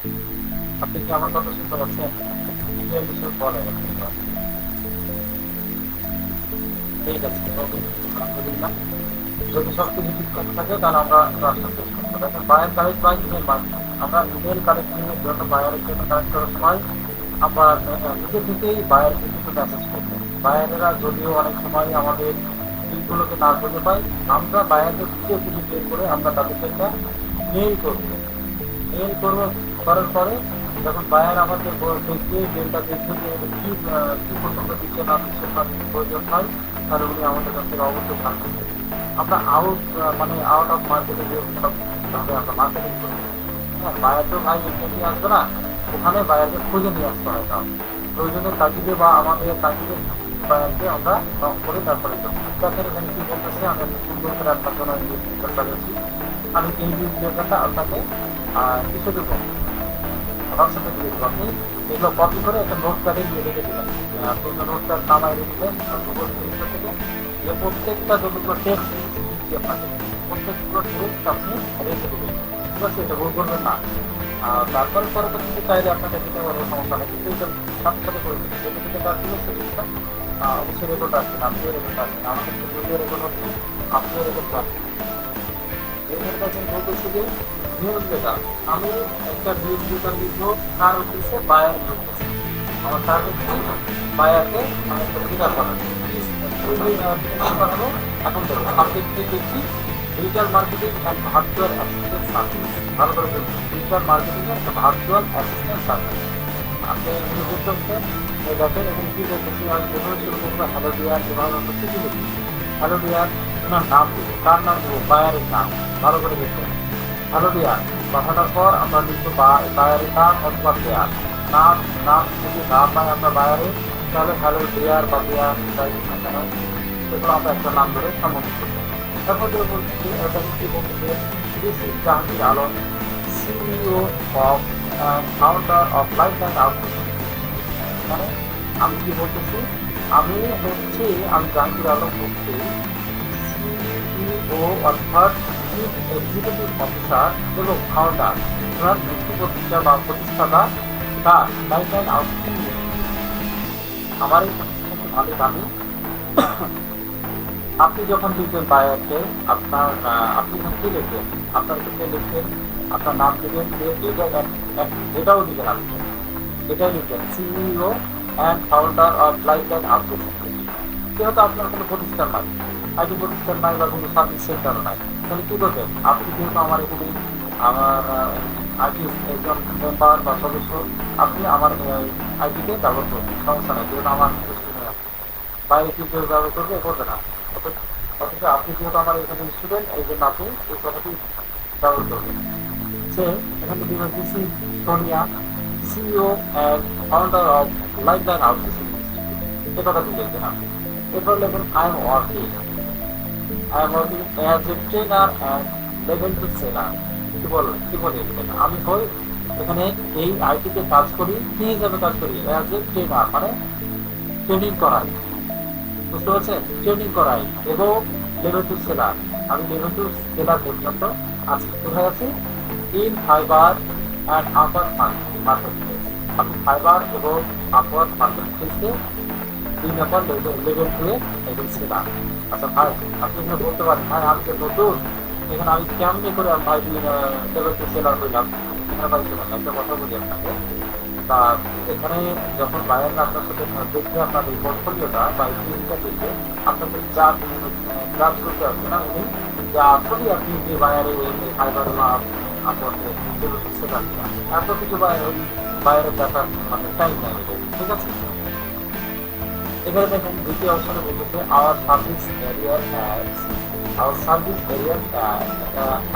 আপনি কি আমার কথা শুনতে পাচ্ছেন? এই বিষয়ে বলেন ঠিক আছে যদি সব কিছু ঠিকঠাক থাকে, তাহলে আমরা রাস্তা শেষ করতে পারি। Buyer collect by email by আমরা ইমেল কালেক্টিংয়ের জন্য বায়ারের জন্য কালেক্ট করার সময় আমরা নিজে থেকেই বায়ারকে কিছু মেসেজ করব বায়ারেরা যদিও অনেক সময় আমাদের দিকগুলোকে না বুঝে পাই আমরা বায়ারকে খুঁজে খুঁজে বের করে আমরা তাদেরকে একটা মেল করব। মেল করব করার পরে যখন বায়ার আমাদের দেখবে মেলটা দেখবে যে কি কি পছন্দ দিচ্ছে না দিচ্ছে কি প্রয়োজন হয়, তাহলে উনি আমাদের কাছ থেকে অবশ্যই চাই। আমরা আউট মানে আউট অফ মার্কেটে যে সব ভাবে আমরা মার্কেটিং করি। হ্যাঁ বায়ার তো ভাই এমনি আসবে না, ওখানে বায়ারকে খুঁজে নিয়ে আসতে হয় না প্রয়োজনের তাগিদে বা আমাদের তাগিদে বায়ারকে আমরা করে তারপরে। দেখেন এখানে কি বলতেছে আমি একটা সুন্দর করে আপনার জন্য চালিয়েছি আমি এই লেখাটা আপনাকে কিছু দেবো। হোয়াটসঅ্যাপে দিয়ে দেবো আপনি এগুলো কপি করে একটা নোট প্যাডে দিয়ে রেখে দেবেন আপনি একটা নোট প্যাড নামায় রেখে দেবেন থেকে যে প্রত্যেকটা যতগুলো টেক্সট দিচ্ছি আপনাকে প্রত্যেকগুলো টেক্সট আপনি রেখে দেবেন ঠিক আছে এটা ভুল করবেন না। আর তারপরে পরবর্তীতে চাইলে আপনাকে দিতে পারব সমস্যা নেই। কিন্তু এটা সাথে করে দেবেন যেটা তার দিলে সেটা অবশ্যই রেকর্ড আসবেন আপনিও রেকর্ড আসবেন। আমাদের যদিও রেকর্ড হচ্ছে, আপনিও রেকর্ড আসবেন এখানে দেখেন বলতেছি যে নিউজ লেটার আমি একটা নিউজ লেটার লিখব কার উদ্দেশ্যে বায়ার উদ্দেশ্যে আমার টার্গেট কি বায়ারকে আমি বানাবো। এখন দেখো সাবজেক্ট লিখছি digital marketing and virtual assistant service. ভালো করে দেখুন digital marketing and virtual assistant service. আপনি এগুলো পারছেন? দেখেন, এখানে কি বলতেছি আমি প্রথমে শুরু করব হ্যালো ডিয়ার এভাবে আমরা হ্যালো ডিয়ার ওনার নাম দেবো কার নাম দেবো বায়ারের নাম। ভালো করে দেখবেন হ্যালো ডিয়ার কথাটার পর আমরা লিখব বা- বায়ারের নাম অথবা দেয়ার নাম নাম যদি না পাই আমরা বায়ারে, তাহলে হ্যালো ডিয়ার বা দেয়ার যাই না সেগুলো আমরা একটা নাম ধরে সম্বোধন করব। তারপর যে বলছি এটা কি বলছে this is Jahangir Alam CEO of founder of life and output মানে আমি কি বলতেছি? আমি হচ্ছে, আমি জাহাঙ্গীর আলম হচ্ছে সিইও অর্থাৎ চিফ এক্সিকিউটিভ অফিসার এবং ফাউন্ডার বা দামি আপনি যখন লিখবেন বায়োকে আপনার আপনি কি লিখবেন আপনার ক্ষেত্রে লিখবেন আপনার নাম দিবেন এটাও দিবেন আপনি এটাই লিখবেন CEO and founder of life and output যেহেতু আপনার কোনো প্রতিষ্ঠান নাই। আইটি প্রতিষ্ঠান নাই বা কোনো সার্ভিস সেন্টারও নাই। তাহলে কী করবেন আপনি যেহেতু আমার এখানে, আমার আইটি একজন মেম্বার বা সদস্য, আপনি আমার আইটিতে ব্যবহার করবেন সমস্যা নেই, যেহেতু আমার বাইরে কি কেউ ব্যবহার করবে করবে না। অথচ- আপনি যেহেতু আমার এখানে স্টুডেন্ট এই জন্য আপনি এই কথাটি ব্যবহার করবেন। সে, এখানে দিছি Sonia CEO and founder of life line outsourcing এ কথাটি লিখবেন আপনি। এরপর লিখুন I am working am as a trainer and level two seller কি বলবেন কি বলে আমি হই এখানে এই আইটিতে কাজ করি, কি হিসাবে কাজ করি? অ্যাজ এ ট্রেনার মানে ট্রেনিং করাই। বুঝতে পারছেন? ট্রেনিং করাই এবং লেভেল টু সেলার আমি লেভেল টু সেলার পর্যন্ত আছি কোথায় আছি? In Fiverr and upper market place. আমি ফাইবার এবং আপার মার্কেট প্লেসে দুই নম্বর লেভেল টু লেভেল সেলার আচ্ছা ভাই, আপনি এখানে বলতে পারেন, ভাই, আমি তো নতুন। এখানে আমি কেমনি করে ভাই লেভেল টু সেলার হইলাম? একটা কথা বলি আপনাকে। তা, এখানে যখন বায়ার আপনার সাথে দেখবে আপনার এই পোর্টফোলিওটা বা এই টিমটা দেখবে আপনাকে যা কাজ করতে হবে না। উনি যে আসলে আপনি যে বায়ারে ফাইবার বা আপনাকে কিনা এত কিছু বায়ার ওই বায়ারের দেখার মানে টাইম নেই। ঠিক আছে? এখানে দেখেন দ্বিতীয় অপশনে বলতেছে আওয়ার সার্ভিস এরিয়ার অ্যাডস আওয়ার সার্ভিস এরিয়ার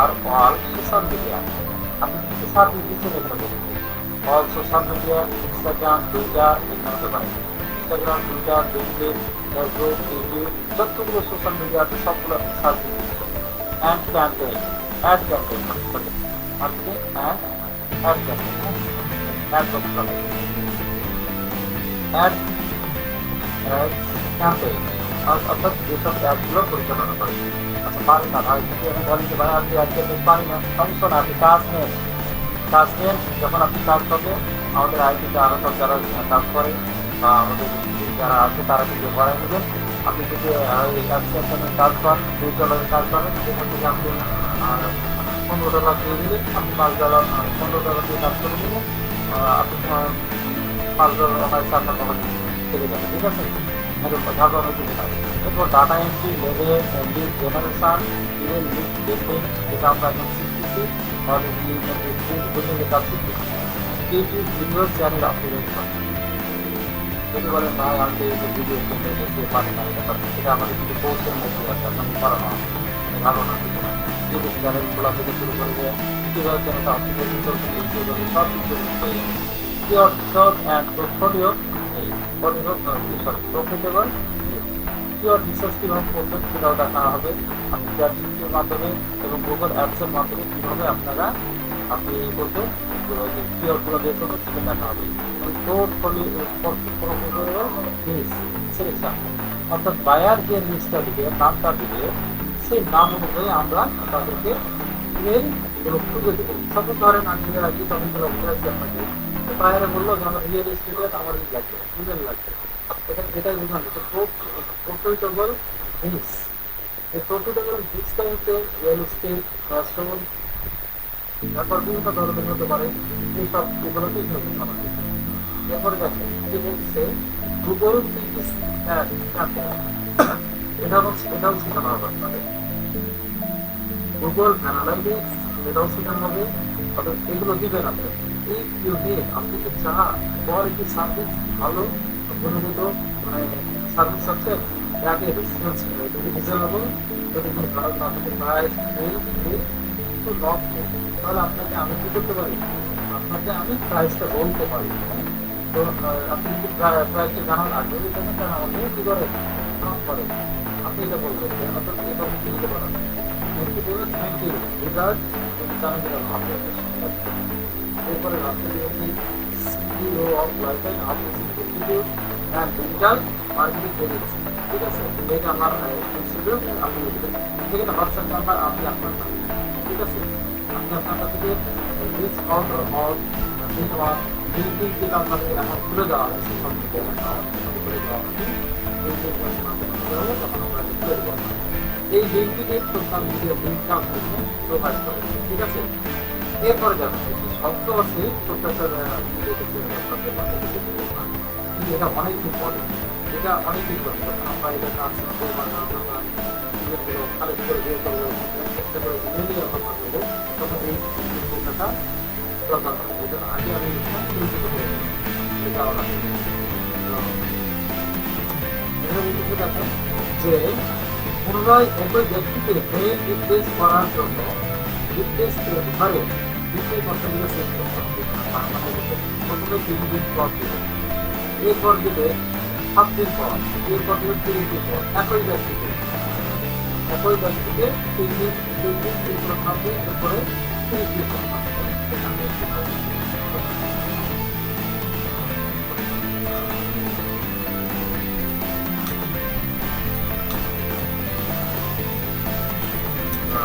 আর অল সোশ্যাল মিডিয়া আপনি কিছু সার্ভিস দিচ্ছেন এখানে all social media Instagram Twitter এখানে হতে পারে। Instagram Twitter LinkedIn Facebook YouTube যতগুলো সোশ্যাল মিডিয়া আছে, সবগুলো সার্ভিস দিচ্ছে and campaign ad campaign marketing and ad campaign ad করতে অ্যাড ক্যাম্পেইন অর্থাৎ যেসব অ্যাডগুলো পরিচালনা করে আচ্ছা পারি না ভাই যদি আমি বলি যে ভাই আপনি অ্যাড ক্যাম্পেইন পারি না সমস্যা না আপনি কাজ নেন কাজ নিয়ে যখন আপনি কাজ পাবে আমাদের আইটিতে আরও সব যারা কাজ করে বা আমাদের যারা আছে তারা কিন্তু করাই নেবেন আপনি যদি আহ, এই অ্যাপসের কাজ পান দুই ডলারের কাজ পাবেন সেখান থেকে আপনি আহ, পনেরো ডলার দিয়ে দিলে আপনি পাঁচ ডলার আহ, পনেরো ডলার দিয়ে কাজ করে দিলে আহ, আপনি আহ, পাঁচ ডলার হয়তো আপনার তখন থেকে যাবে, ঠিক আছে? এরকম ধারণা হচ্ছে কাজ এরপর data entry level lead generation email list basing যেটা আমরা এখন শিখতেছি আমাদের ইমেল কাজ শিখতেছি ইউটিউব ভিডিও চ্যানেল করা, যদি বলেন, ভাই আমাকে এই যে পারি পারি আমাদের যে প্রফিটেবল কিওর রিসার্চ কীভাবে করবেন সেটাও দেখানো হবে মাধ্যমে এবং গুগল অ্যাপসের মাধ্যমে কীভাবে আপনারা আপনি এই করবেন কিওরগুলো বের করবেন সেটা হবে সিলেকশন অর্থাৎ বায়ার যে লিস্টটা দিবে নামটা দিবে সেই নাম আমরা তাদেরকে ইমেল গুলো খুঁজে দেবো সকল ধরেন আমি ইমেল আছি তখন ধরে উঠে আসছি আপনাকে বায়ারে বলল যে, আমার রিয়েল এস্টেট আমার লাগবে? ইমেল লাগবে। এখানে এটাই বুঝলাম যে প্রফিটেবল হিংস এই প্রফিটেবল হিংসটা হচ্ছে রিয়েল এস্টেট রাষ্ট্রপতি তারপর বিভিন্ন ধরনের হতে পারে। এইসব এগুলোকে ইমেল করা হয় এরপরে দেখেন কি বলছে গুগল এটা হচ্ছে শেখানো হবে আপনাদের গুগল অ্যানালাইটিক্স এটাও শেখানো হবে তবে এগুলো দিবেন আপনি এই ইউনে আপনি কি চান কোয়ালিটি সার্ভিস ভালো, গুণগত মানে সার্ভিস আছে তাকে রেসপন্স যদি রিজনেবল যদি কোনো খারাপ না প্রাইস ফেল ফেল তো লক তাহলে আপনাকে আমি কি করতে পারি? আপনাকে আমি প্রাইসটা বলতে পারি। তো আপনি যদি প্রাইসটা জানার আগ্রহী থাকেন তাহলে আমাকে কি করে? করেন আপনি এটা বলবেন। যে আপনার এটা দিতে পারেন। Thank you thank you regard জানাতে হবে এরপরে রাস্তা দিয়েছি সিইও অফ লাইফ অ্যান্ড আপনি video and digital marketing agency ঠিক আছে এটা আমার ইনস্টিটিউট আপনি লিখবেন সেখানে হোয়াটসঅ্যাপ নাম্বার আপনি আপনার নাম ঠিক আছে আপনি আপনার কাছ থেকে রিচ আউট অর দিন ওয়ান দিন দিন দিন আপনাকে এখন খুলে দেওয়া হয়েছে সব কিছু খুলে দেওয়া হয়েছে এই যে তখন আমরা খুলে দেবো এই লিঙ্কটিতে সোশ্যাল মিডিয়া লিঙ্কটা আপনাকে প্রোভাইড করে ঠিক আছে? এরপরে যাবেন শব্দ আছে প্রফেসর এটা অনেক ইম্পর্টেন্ট এটা অনেক ইম্পর্টেন্ট আমরা এটা কাজ কালেক্ট করে তখন আমি এটা যে পুনরায় একই ব্যক্তিকে মেইল রিপ্লেস করার জন্য রিপ্লেস ধরে দ্বিতীয় ঘটনাগুলো সেট করতে হবে। প্রথমে তিন দিন পর দিবে। এরপর দিবে সাত দিন পর। এরপর দিবে তিরিশ দিন পর। একই ব্যক্তিকে। একই ব্যক্তিকে তিন দিন তিন দিন, তিন করে সাত দিন, এরপরে তিরিশ দিন পর। এখানে একটি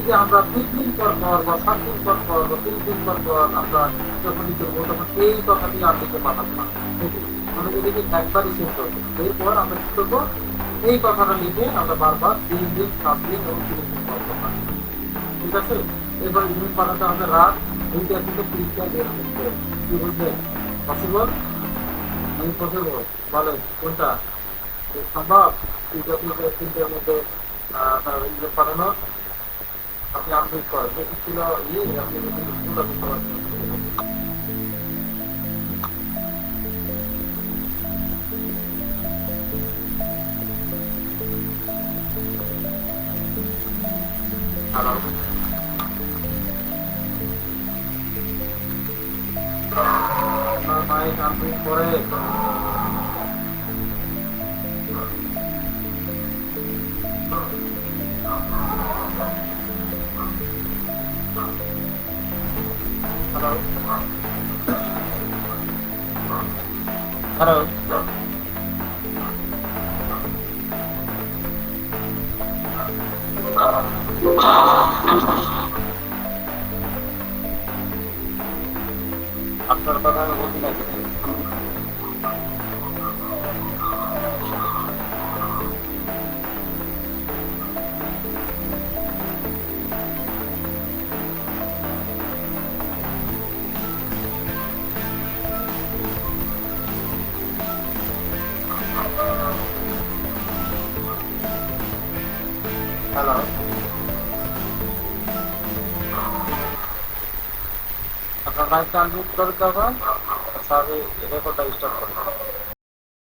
এই যে আমরা তিন দিন পর পর বা সাত দিন পর পর বা তিন দিন পর পর আমরা যখনই করব তখন এই কথাটি আপনাকে পাঠাবো না। আমরা যদি একবারই শেষ করব এরপর আমরা কি করব? এই কথাটা লিখে আমরা বারবার তিন দিন সাত দিন এবং তিরিশ দিন পর পর ঠিক আছে? এবার ইমেল পাঠাতে হবে রাত দুইটা থেকে তিনটা দেড় মধ্যে কি বুঝলেন পসিবল আমি পসিবল বলেন, কোনটা? সম্ভব? তিনটা থেকে তিনটার মধ্যে পাঠানো। আপনি আপডেট করেন। যেটি ছিল ইয়ে আপনি যদি কোনটা বুঝতে পারছেন গাইস আনপিন করে। হ্যালো হ্যালো আপনার কথা আমি বলতে চার্জ আনমিউট করে তখন আমি রেকর্ডটা স্টার্ট করি